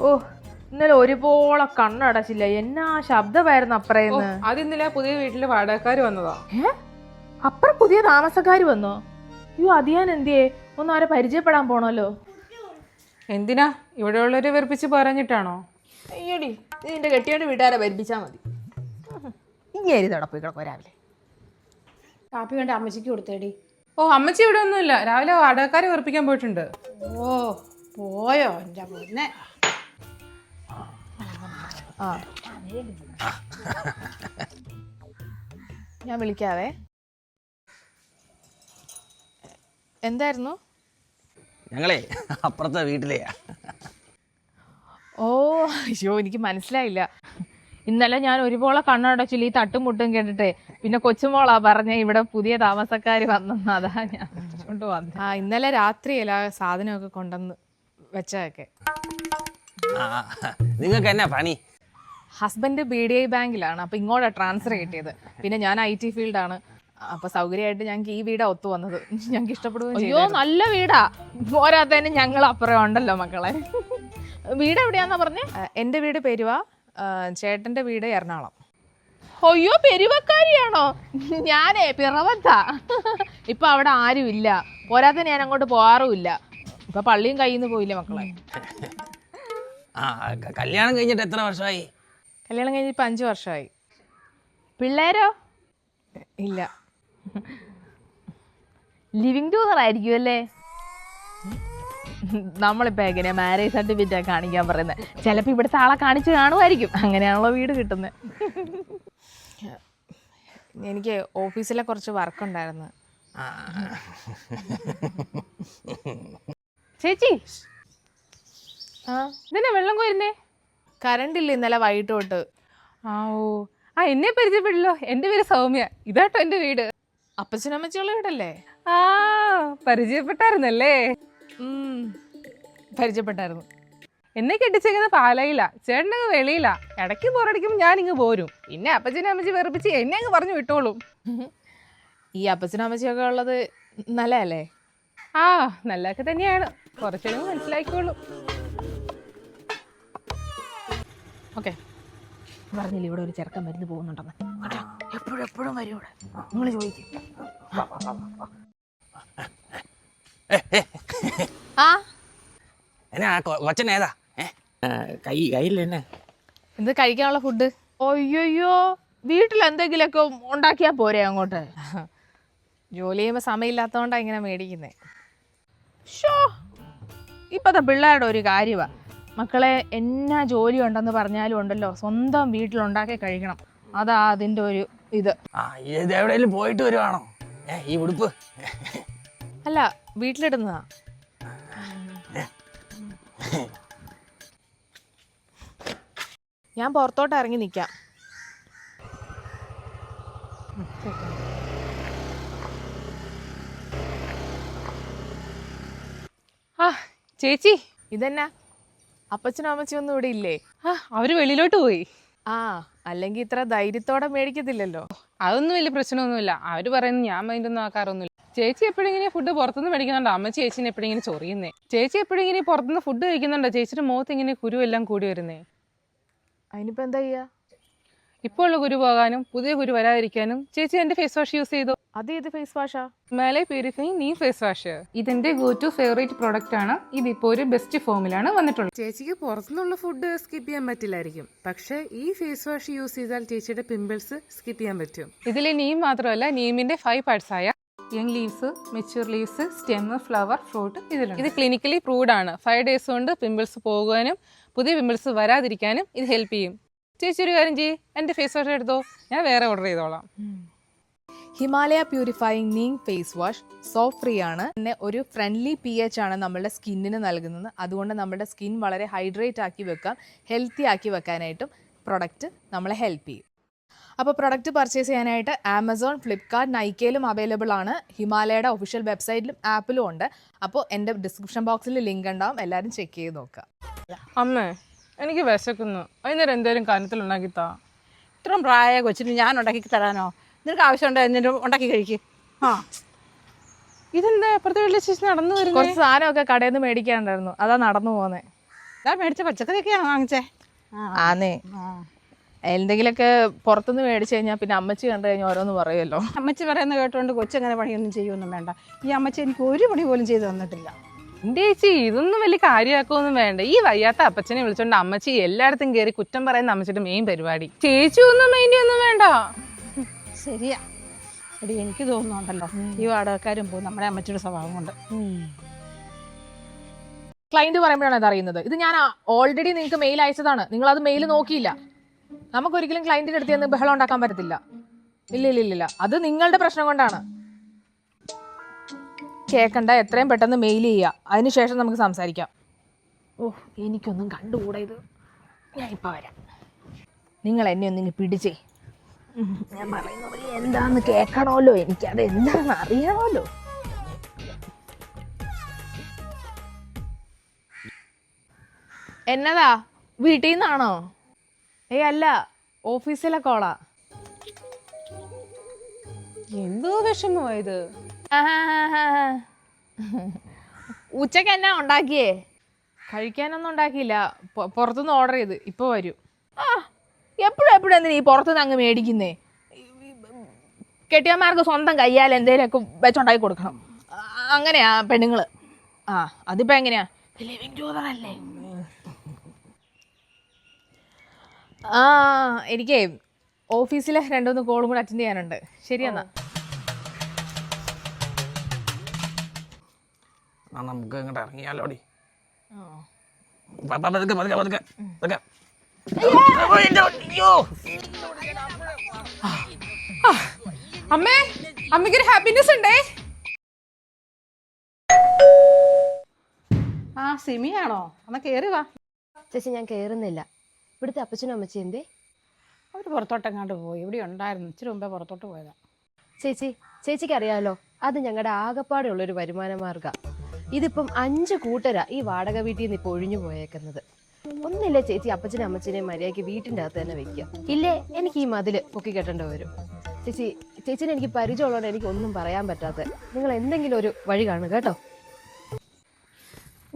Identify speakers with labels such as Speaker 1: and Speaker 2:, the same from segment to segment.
Speaker 1: ഓ ഇന്നലെ ഒരുപോലെ കണ്ണടച്ചില്ല? എന്നാ ശബ്ദമായിരുന്നു അപ്പറേന്ന്?
Speaker 2: ഇന്നലെ പുതിയ വീട്ടിൽ വാടകക്കാർ വന്നതാ.
Speaker 1: ഏ? അപ്പറ പുതിയ താമസക്കാര് വന്നോ? അയ്യോ ഞാൻ എന്തിയേ? ഒന്ന് ആരെ പരിചയപ്പെടാൻ പോണല്ലോ.
Speaker 2: എന്തിനാ? ഇവിടെ ഉള്ളവരെ വെറുപ്പിച്ച് പറഞ്ഞിട്ടാണോ?
Speaker 1: അയ്യടി നിന്റെ കെട്ടിയോണ്ട് വീട്ടുകാരെ വെറുപ്പിച്ചാ മതി. ഇങ്ങനെ നടപ്പോയി കിടക്കോ രാവിലെ.
Speaker 3: കാപ്പി കണ്ട അമ്മച്ചിക്ക് കൊടുത്തേടി.
Speaker 2: ഓ അമ്മച്ചി ഇവിടെ ഒന്നുമില്ല. രാവിലെ വാടകക്കാരെ വെറുപ്പിക്കാൻ പോയിട്ടുണ്ട്.
Speaker 3: ഓ പോയോ എന്റെ പൊന്നെ?
Speaker 1: ആ. ഞാൻ വിളിക്കാവേ. എന്തായിരുന്നു?
Speaker 4: ഞങ്ങളെ അപ്പുറത്തെ വീട്ടിലെയാ
Speaker 1: ഓ അയ്യോ എനിക്ക് മനസ്സിലായില്ല. ഇന്നലെ ഞാൻ ഒരുപോലെ കണ്ണടച്ചില്ല ഈ തട്ടും മുട്ടും കേട്ടിട്ടേ. പിന്നെ കൊച്ചുമോളാ പറഞ്ഞ ഇവിടെ പുതിയ താമസക്കാർ വന്നെന്ന്. അതാ ഞാൻ കൊണ്ടുവന്നു വന്നത് ആ ഇന്നലെ രാത്രിയല്ല സാധനമൊക്കെ കൊണ്ടുവന്ന് വെച്ചതൊക്കെ.
Speaker 4: ആ നിങ്ങൾക്ക് എന്നാ പണി?
Speaker 1: ഹസ്ബൻഡ് ബി ഡി ഐ ബാങ്കിലാണ്. അപ്പൊ ഇങ്ങോട്ടാ ട്രാൻസ്ഫർ കിട്ടിയത്. പിന്നെ ഞാൻ ഐ ടി ഫീൽഡാണ് അപ്പൊ സൗകര്യമായിട്ട് ഞങ്ങൾക്ക് ഈ വീടാ ഒത്തു വന്നത്. ഞങ്ങൾക്ക് ഇഷ്ടപ്പെടുകയും അയ്യോ നല്ല വീടാ. പോരാത്തതിന് ഞങ്ങൾ അപ്പുറം ഉണ്ടല്ലോ മക്കളെ. വീട് എവിടെയാന്നാ പറഞ്ഞേ? എന്റെ വീട് പെരുവ. ചേട്ടന്റെ വീട് എറണാകുളം. അയ്യോ പെരുവക്കാരിയാണോ? ഞാനേ പിറവത്താ. ഇപ്പൊ അവിടെ ആരും ഇല്ല പോരാത്തതിന് ഞാൻ അങ്ങോട്ട് പോകാറുമില്ല ഇപ്പൊ പള്ളിയും കയ്യിൽ നിന്ന് പോയില്ലേ മക്കളെ?
Speaker 4: ആ ക- കല്യാണം കഴിഞ്ഞിട്ട് എത്ര വർഷമായി?
Speaker 1: കല്യാണം കഴിഞ്ഞിട്ട് ഇപ്പൊ അഞ്ചു വർഷമായി. പിള്ളേരോ? ഇല്ല. ലിവിങ് ടൂതർ ആയിരിക്കും അല്ലേ? നമ്മളിപ്പോ എങ്ങനെയാ മാരേജ് സർട്ടിഫിക്കറ്റ് കാണിക്കാൻ പറയുന്നത് ചിലപ്പോ ഇവിടുത്തെ ആളെ കാണിച്ചു കാണുമായിരിക്കും. അങ്ങനെയാണല്ലോ വീട് കിട്ടുന്നത് എനിക്ക് ഓഫീസിലെ കുറച്ച് വർക്ക് ഉണ്ടായിരുന്നു.
Speaker 4: ആ,
Speaker 2: ചേച്ചി.
Speaker 1: ആ
Speaker 2: ഇതെന്നാ വെള്ളം കോരുന്നേ?
Speaker 1: കറണ്ട് ഇല്ല ഇന്നലെ വൈകിട്ട് തൊട്ട്
Speaker 2: ആ ഓ. ആ എന്നെ പരിചയപ്പെടില്ലോ എന്റെ പേര് സൗമ്യ. ഇതാട്ടോ എന്റെ വീട്.
Speaker 1: അപ്പച്ചനമ്മച്ചുള്ള വീടല്ലേ?
Speaker 2: ആ പരിചയപ്പെട്ടായിരുന്നല്ലേ?
Speaker 1: ഉം, പരിചയപ്പെട്ടായിരുന്നു.
Speaker 2: എന്നെ കെട്ടിച്ചേക്കുന്ന പാലയില. ചേട്ടനങ്ങ് വെളിയില. ഇടയ്ക്ക് ബോറടിക്കുമ്പോൾ ഞാൻ ഇങ്ങ് പോരും. പിന്നെ അപ്പച്ചനെ അമ്മച്ചി വെറുപ്പിച്ച് എന്നെ അങ്ങ് പറഞ്ഞു വിട്ടോളും.
Speaker 1: ഈ അപ്പച്ചനും അമ്മച്ചിയൊക്കെ ഉള്ളത് നല്ലതല്ലേ?
Speaker 2: ആ നല്ലതൊക്കെ തന്നെയാണ്. കുറച്ചൊക്കെ മനസ്സിലാക്കിക്കോളൂ
Speaker 1: ഓക്കെ. പറഞ്ഞില്ല ഇവിടെ ഒരു ചെറുക്കൻ മരുന്ന് പോകുന്നുണ്ടെന്ന്? എപ്പോഴും എപ്പോഴും വരും ഇവിടെ. നിങ്ങൾ ചോദിക്കും. ആ?
Speaker 4: എന്നാ കൊച്ചൻ ഏതാ? കൈ കയ്യിൽ തന്നെ.
Speaker 1: ഇത് കഴിക്കാനുള്ള ഫുഡ്? അയ്യോയ്യോ വീട്ടിൽ എന്തെങ്കിലുമൊക്കെ ഉണ്ടാക്കിയാ പോരെ അങ്ങോട്ട്? ജോലി ചെയ്യുമ്പോൾ സമയമില്ലാത്തതുകൊണ്ടാണ് ഇങ്ങനെ മേടിക്കുന്നത് ഷോ ഇപ്പോഴത്തെ പിള്ളേരുടെ ഒരു കാര്യമാണ് മക്കളെ എന്നാ ജോലി ഉണ്ടെന്ന് പറഞ്ഞാലും ഉണ്ടല്ലോ. സ്വന്തം വീട്ടിലുണ്ടാക്കി കഴിക്കണം. അതാ അതിന്റെ ഒരു ഇത്.
Speaker 4: ആ ഇത് എവിടെയെങ്കിലും പോയിട്ട് വരുവാണോ? ഏ ഈ ഉടുപ്പ്.
Speaker 1: അല്ല വീട്ടിലിടുന്നതാ. ഞാൻ പുറത്തോട്ട് ഇറങ്ങി നിൽക്കാം
Speaker 2: ആ ചേച്ചി.
Speaker 1: ഇതെന്നാ? അപ്പച്ചനും അമ്മച്ചും ഒന്നും ഇവിടെ ഇല്ലേ?
Speaker 2: ആ അവർ വെളിയിലോട്ട് പോയി.
Speaker 1: ആ അല്ലെങ്കിൽ ഇത്ര ധൈര്യത്തോടെ മേടിക്കത്തില്ലല്ലോ.
Speaker 2: അതൊന്നും വലിയ പ്രശ്നമൊന്നുമില്ല. അവർ പറയുന്നു ഞാൻ മൈൻഡൊന്നും ആക്കാറൊന്നുമില്ല. ചേച്ചി എപ്പോഴെങ്കിലും ഫുഡ് പുറത്തുനിന്ന് മേടിക്കുന്നുണ്ടോ? അമ്മ ചേച്ചിനെ എപ്പോഴെങ്കിലും ചൊറിയുന്നേ. ചേച്ചി എപ്പോഴെങ്കിലും പുറത്തുനിന്ന് ഫുഡ് കഴിക്കുന്നുണ്ടോ? ചേച്ചിയുടെ മുഖത്ത് ഇങ്ങനെ കുരുവെല്ലാം കൂടി വരുന്നേ.
Speaker 1: അതിനിപ്പോ എന്താ ചെയ്യാ?
Speaker 2: ഇപ്പോൾ ഉള്ള കുരു പോകാനും പുതിയ കുരു വരാതിരിക്കാനും ചേച്ചി എന്റെ ഫേസ് വാഷ് യൂസ് ചെയ്തോ?
Speaker 1: അത് ഏത് ഫേസ് വാഷാ
Speaker 2: മേലെ പ്യൂരിഫൈങ് നീ ഫേസ് വാഷ് ഇതിന്റെ ഗോ ടു ഫേവറേറ്റ് പ്രോഡക്റ്റ് ആണ്. ഇതിപ്പോ ഒരു ബെസ്റ്റ് ഫോമിലാണ് വന്നിട്ടുള്ളത്. ചേച്ചിക്ക് പുറത്തുനിന്നുള്ള ഫുഡ് സ്കിപ്പ് ചെയ്യാൻ പറ്റില്ലായിരിക്കും. പക്ഷെ ഈ ഫേസ് വാഷ് യൂസ് ചെയ്താൽ ചേച്ചിയുടെ പിമ്പിൾസ് സ്കിപ്പ് ചെയ്യാൻ പറ്റും. ഇതിലെ നീം മാത്രമല്ല നീമിന്റെ ഫൈവ് പാർട്സ് ആയ young leaves mature leaves stem flower fruit ഇതിലുണ്ട്. ഇത് ക്ലിനിക്കലി പ്രൂവ്ഡ് ആണ്. ഫൈവ് ഡേയ്സ് കൊണ്ട് പിമ്പിൾസ് പോകാനും പുതിയ പിമ്പിൾസ് വരാതിരിക്കാനും ഇത് ഹെൽപ്പ് ചെയ്യും. ചേച്ചി ഒരു കാര്യം ചെയ്യ്. എന്റെ ഫേസ് വാഷ് എടുത്തോ? ഞാൻ വേറെ ഓർഡർ ചെയ്തോളാം.
Speaker 1: Himalaya purifying neem face wash soft free ആണ്. പിന്നെ ഒരു ഫ്രണ്ട്ലി പി എച്ച് ആണ് നമ്മുടെ സ്കിന്നിന് നൽകുന്നത്. അതുകൊണ്ട് നമ്മുടെ സ്കിൻ വളരെ ഹൈഡ്രേറ്റ് ആക്കി വെക്കാം ഹെൽത്തി ആക്കി വെക്കാനായിട്ടും പ്രൊഡക്റ്റ് നമ്മളെ ഹെൽപ്പ് ചെയ്യും. അപ്പോൾ പ്രൊഡക്റ്റ് പർച്ചേസ് ചെയ്യാനായിട്ട് ആമസോൺ ഫ്ലിപ്കാർട്ട് നൈക്കയിലും അവൈലബിൾ ആണ്. ഹിമാലയയുടെ ഒഫീഷ്യൽ വെബ്സൈറ്റിലും ആപ്പിലും ഉണ്ട്. അപ്പോൾ എന്റെ ഡിസ്ക്രിപ്ഷൻ ബോക്സിൽ ലിങ്ക് ഉണ്ടാവും. എല്ലാവരും ചെക്ക് ചെയ്ത് നോക്കുക.
Speaker 2: അമ്മേ എനിക്ക് വിശക്കുന്നു. അതിന് എന്തേലും കാര്യത്തിൽ ഉണ്ടാക്കി താ.
Speaker 3: ഇത്രയും പ്രായ കൊച്ചിന് ഞാൻ ഉണ്ടാക്കി തരാനോ? നിനക്ക് ആവശ്യമുണ്ടോ എന്നിട്ട് ഉണ്ടാക്കി കഴിക്കും. ആ. ഇതെന്താ? അപ്പുറത്തെ വീട്ടിലെ ചേച്ചി നടന്നു വരുന്നത്
Speaker 1: കുറച്ച് സാധനമൊക്കെ കടയിൽ നിന്ന് മേടിക്കാനുണ്ടായിരുന്നു. അതാ നടന്നു പോകുന്നേ
Speaker 3: ഇതാ മേടിച്ച പച്ചക്കറിയൊക്കെയാണ് വാങ്ങിച്ചേ?
Speaker 1: ആന്നേ. എന്തെങ്കിലുമൊക്കെ പുറത്തുനിന്ന് മേടിച്ചു കഴിഞ്ഞാൽ പിന്നെ അമ്മച്ചി കണ്ടു കഴിഞ്ഞാൽ ഓരോന്ന് പറയുമല്ലോ.
Speaker 3: അമ്മച്ചി പറയുന്ന കേട്ടോണ്ട് കൊച്ചങ്ങനെ പണിയൊന്നും ചെയ്യുമൊന്നും വേണ്ട. ഈ അമ്മച്ചി എനിക്ക് ഒരു പണി പോലും ചെയ്തു തന്നിട്ടില്ല.
Speaker 2: എന്റെ ചേച്ചി ഇതൊന്നും വലിയ കാര്യമാക്കൊന്നും വേണ്ട. ഈ വയ്യാത്ത അപ്പച്ചനെ വിളിച്ചോണ്ട് അമ്മച്ചി എല്ലായിടത്തും കയറി കുറ്റം പറയുന്ന അമ്മച്ചിയുടെ മെയിൻ പരിപാടി. ചേച്ചി ഒന്നും മെയിന്റെ ഒന്നും വേണ്ട.
Speaker 3: ശരിയാ. എടി എനിക്ക് തോന്നുന്നുണ്ടല്ലോ ഈ വാടകക്കാരും പോകും നമ്മുടെ അമ്മച്ചിയുടെ സ്വഭാവം കൊണ്ട്
Speaker 1: ക്ലൈന്റ് പറയുമ്പോഴാണ് ഇത് അറിയുന്നത്. ഇത് ഞാൻ ഓൾറെഡി നിങ്ങൾക്ക് മെയിൽ അയച്ചതാണ്. നിങ്ങൾ അത് മെയിൽ നോക്കിയില്ല. നമുക്ക് ഒരിക്കലും ക്ലൈന്റിന്റെ അടുത്ത് നിന്ന് ബഹളം ഉണ്ടാക്കാൻ പറ്റത്തില്ല. ഇല്ല ഇല്ല ഇല്ല അത് നിങ്ങളുടെ പ്രശ്നം കൊണ്ടാണ്. കേക്കണ്ട എത്രയും പെട്ടെന്ന് മെയിൽ ചെയ്യുക. അതിനുശേഷം നമുക്ക് സംസാരിക്കാം. ഓ എനിക്കൊന്നും കണ്ടുകൂടാ ഇത്. ഞാൻ ഇപ്പൊ വരാം. നിങ്ങൾ എന്നെ ഒന്നിങ്ങ് പിടിച്ചേ. ഞാൻ പറയുന്നത് എന്താന്ന് കേൾക്കണമല്ലോ എനിക്കത് എന്താണെന്ന് അറിയണമല്ലോ എന്നതാ? വീട്ടിൽ നിന്നാണോ ഏയ് അല്ല ഓഫീസിലെ കോളാ.
Speaker 2: എന്തോ വിഷമമായത്?
Speaker 1: ഉച്ചയ്ക്ക് എന്നാ ഉണ്ടാക്കിയേ? കഴിക്കാനൊന്നും ഉണ്ടാക്കിയില്ല. പുറത്തുനിന്ന് ഓർഡർ ചെയ്ത്. ഇപ്പൊ വരൂ. ആ എന്തിനാ ഈ പുറത്തുനിന്ന് അങ്ങ് മേടിക്കുന്നേ? കെട്ടിയന്മാർക്ക് സ്വന്തം കയ്യാൽ എന്തെങ്കിലുമൊക്കെ വെച്ചുണ്ടാക്കി കൊടുക്കണം. അങ്ങനെയാ പെണ്ണുങ്ങൾ. ആ അതിപ്പോ എങ്ങനെയാ? ലിവിങ് ടൂതർ അല്ലേ? ആ എനിക്കേ ഓഫീസിലെ രണ്ടുമൂന്ന് കോളും കൂടെ അറ്റൻഡ് ചെയ്യാനുണ്ട്.
Speaker 4: ശരിയെന്നാ നമുക്ക് ഇങ്ങോട്ട് ഇറങ്ങിയാലോടി. പതുക്കെ പതുക്കെ പതുക്കെ പതുക്കെ. ഓ, അമ്മയ്ക്ക് ഒരു
Speaker 2: അമ്മേ ഹാപ്പിനെസ് ഉണ്ടേ?
Speaker 3: ആ സിമിയാണോ എന്നാ കേറി വാ.
Speaker 5: ചേച്ചി ഞാൻ കേറുന്നില്ല. ഇവിടുത്തെ അപ്പച്ചനും അമ്മച്ചി എന്തേ?
Speaker 3: അവർ പുറത്തോട്ടെങ്ങാണ്ട് പോയി. ഇവിടെ ഉണ്ടായിരുന്നു. ഇച്ചിരി മുമ്പേ പുറത്തോട്ട് പോയതാ.
Speaker 5: ചേച്ചി ചേച്ചിക്ക് അറിയാലോ അത് ഞങ്ങളുടെ ആകപ്പാടുള്ളൊരു വരുമാന മാർഗ. ഇതിപ്പം അഞ്ച് കൂട്ടരാ ഈ വാടക വീട്ടിൽ നിന്ന് ഇപ്പോൾ ഒഴിഞ്ഞു പോയേക്കുന്നത്. ഒന്നില്ലേ ചേച്ചി. അപ്പച്ചനെ അമ്മച്ചനെയും മര്യാദയ്ക്ക് വീട്ടിന്റെ അകത്ത് തന്നെ വെക്കുക. ഇല്ലേ? എനിക്ക് ഈ മതിൽ പൊക്കി കെട്ടേണ്ടി വരും. ചേച്ചി ചേച്ചിനെ എനിക്ക് പരിചയമുള്ളതുകൊണ്ട് എനിക്ക് ഒന്നും പറയാൻ പറ്റാത്ത. നിങ്ങൾ എന്തെങ്കിലും ഒരു വഴി കാണുക കേട്ടോ.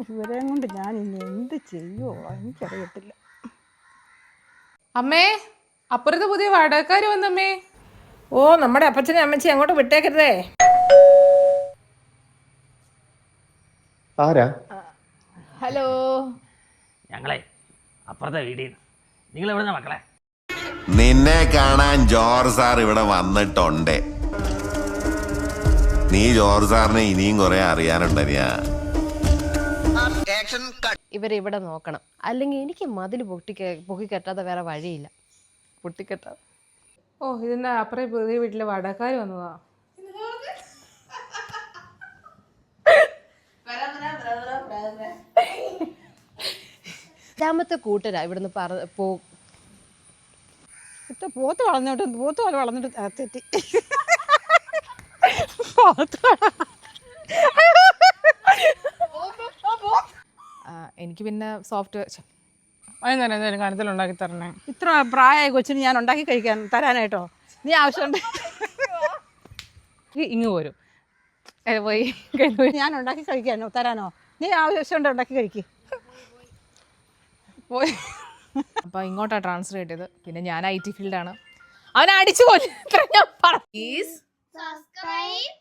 Speaker 3: ഇവരെയും കൊണ്ട് ഞാൻ ഇനി എന്ത് ചെയ്യോ എനിക്കറിയത്തില്ല.
Speaker 2: അമ്മേ അപ്പുറത്ത് പുതിയ വാടകക്കാര് വന്നമ്മേ.
Speaker 3: ഓ നമ്മുടെ അപ്പച്ചനെ അമ്മച്ചി അങ്ങോട്ട് വിട്ടേക്കരുതേ.
Speaker 6: ആരാ?
Speaker 1: ഹലോ.
Speaker 4: ഞങ്ങളെ അപ്പുറത്തെ വീടിൽ നിന്ന് നിങ്ങൾ എവിടുന്ന മക്കളെ?
Speaker 7: നിന്നെ കാണാൻ ജോർജ് സാർ ഇവിടെ വന്നിട്ടുണ്ട്. നീ ജോർജ് സാറിനെ ഇനിയും കുറെ അറിയാനുണ്ടനിയാ
Speaker 5: ഇവരെ ഇവിടെ നോക്കണം. അല്ലെങ്കിൽ എനിക്ക് മതിൽ പൊട്ടി പൊക്കി കെട്ടാതെ വേറെ വഴിയില്ല. പൊട്ടിക്കെട്ടാ
Speaker 2: ഓ ഇതിന്റെ അപ്പുറം പുതിയ വീട്ടിലെ വടക്കാർ വന്നതാ?
Speaker 5: രണ്ടാമത്തെ കൂട്ടരാ ഇവിടുന്ന് പറ പോ.
Speaker 3: പോത്ത് വളർന്നോട്ട് പോത്ത് പോലെ വളർന്നിട്ട് ആ, തെറ്റി. പോത്ത്
Speaker 1: എനിക്ക് പിന്നെ സോഫ്റ്റ്വെയർ
Speaker 2: വൈകുന്നേരം കാര്യത്തിൽ ഉണ്ടാക്കി തരണേ.
Speaker 3: ഇത്ര പ്രായമായ കൊച്ചിന് ഞാൻ ഉണ്ടാക്കി കഴിക്കാൻ തരാനായിട്ടോ? നീ ആവശ്യമുണ്ട്.
Speaker 2: ഇങ്ങ് പോരും. പോയി
Speaker 3: ഞാൻ ഉണ്ടാക്കി കഴിക്കാനോ? തരാനോ? നീ ആവശ്യമുണ്ട് ഉണ്ടാക്കി കഴിക്ക്.
Speaker 2: പോയി.
Speaker 1: അപ്പൊ ഇങ്ങോട്ടാ ട്രാൻസ്ഫർ കിട്ടിയത്. പിന്നെ ഞാൻ ഐ ടി ഫീൽഡാണ് അവനെ അടിച്ചു പോലും ഞാൻ പ്ലീസ്
Speaker 8: subscribe